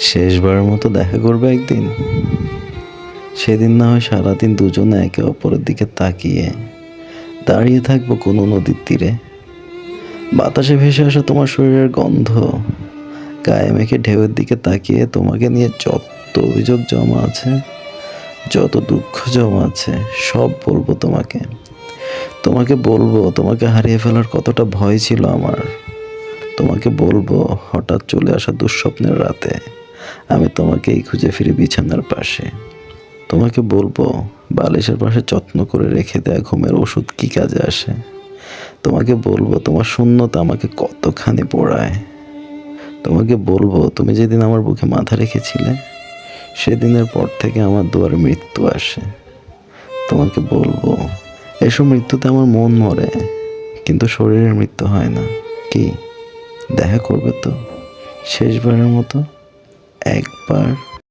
শেষবারের মতো দেখা করবে একদিন। সেদিন না হয় সারাদিন দুজনে একে অপরের দিকে তাকিয়ে দাঁড়িয়ে থাকব কোনো নদীর তীরে। বাতাসে ভেসে আসা তোমার শরীরের গন্ধ, গায়ে মেখে ঢেউয়ের দিকে তাকিয়ে তোমাকে নিয়ে যত অভিযোগ জমা আছে, যত দুঃখ জমা আছে, সব বলব তোমাকে। তোমাকে বলব, তোমাকে হারিয়ে ফেলার কতটা ভয় ছিল আমার। তোমাকে বলব, হঠাৎ চলে আসা দুঃস্বপ্নের রাতে। আমি তোমাকেই খুঁজে ফিরি বিছানার পাশে। তোমাকে বলব, বালিশের পাশে যত্ন করে রেখে দেয়া ঘুমের ওষুধ কী কাজে আসে? তোমাকে বলব, তোমার শূন্যতা আমাকে কতখানি পোড়ায়? তোমাকে বলব, তুমি যেদিন আমার বুকে মাথা রেখেছিলে, সেদিনের পর থেকে আমার দুয়ারে মৃত্যু আসে। তোমাকে বলব, এসব মৃত্যুতে আমার মন মরে কিন্তু শরীরের মৃত্যু হয় না। কি? দেখা করবে তো? শেষবারের মতো? একবার